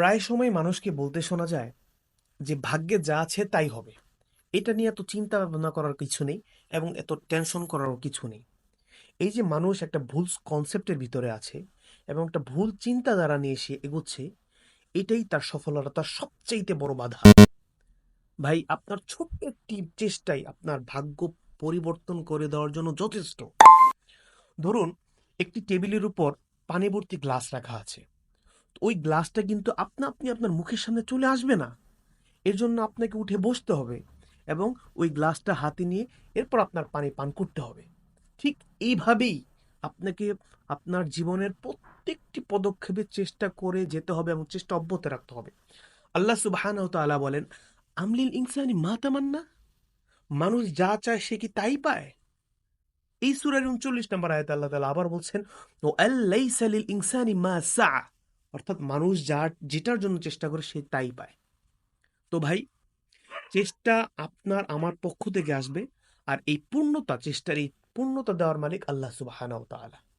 প্রায় সময় মানুষকে বলতে শোনা যায় যে, ভাগ্যে যা আছে তাই হবে। এটা নিয়ে এত চিন্তা ভাবনা করার কিছু নেই এবং এত টেনশন করারও কিছু নেই। এই যে, মানুষ একটা ভুল কনসেপ্টের ভিতরে আছে এবং একটা ভুল চিন্তাধারা নিয়ে সে এগোচ্ছে, এটাই তার সফলতার সবচাইতে বড় বাধা। ভাই, আপনার ছোট্ট একটি চেষ্টাই আপনার ভাগ্য পরিবর্তন করে দেওয়ার জন্য যথেষ্ট। ধরুন, একটি টেবিলের উপর পানি ভর্তি গ্লাস রাখা আছে। ওই গ্লাসটা কিন্তু আপনা আপনি আপনার মুখের সামনে চলে আসবে না। এর জন্য আপনাকে উঠে বসতে হবে এবং ওই গ্লাসটা হাতে নিয়ে এরপর আপনার পানি পান করতে হবে। ঠিক এইভাবেই আপনাকে আপনার জীবনের প্রত্যেকটি পদক্ষেপে চেষ্টা করে যেতে হবে এবং চেষ্টা অব্যাহত রাখতে হবে। আল্লাহ সুবহানাহু তাআলা বলেন, আমলিল ইনসানি মা তামান্না। মানুষ যা চায় সে কি তাই পায়? এই সুরের উনচল্লিশ নম্বর আয়াতে আল্লাহ তাআলা আবার বলছেন ও লিল ইনসানি মা সা অর্থাৎ মানুষ যা, যেটার জন্য চেষ্টা করে সে তাই পায়। তো ভাই, চেষ্টা আপনার, আমার পক্ষ থেকে আসবে, আর এই পূর্ণতা, চেষ্টার এই পূর্ণতা দেওয়ার মালিক আল্লাহ সুবাহ তাআলা।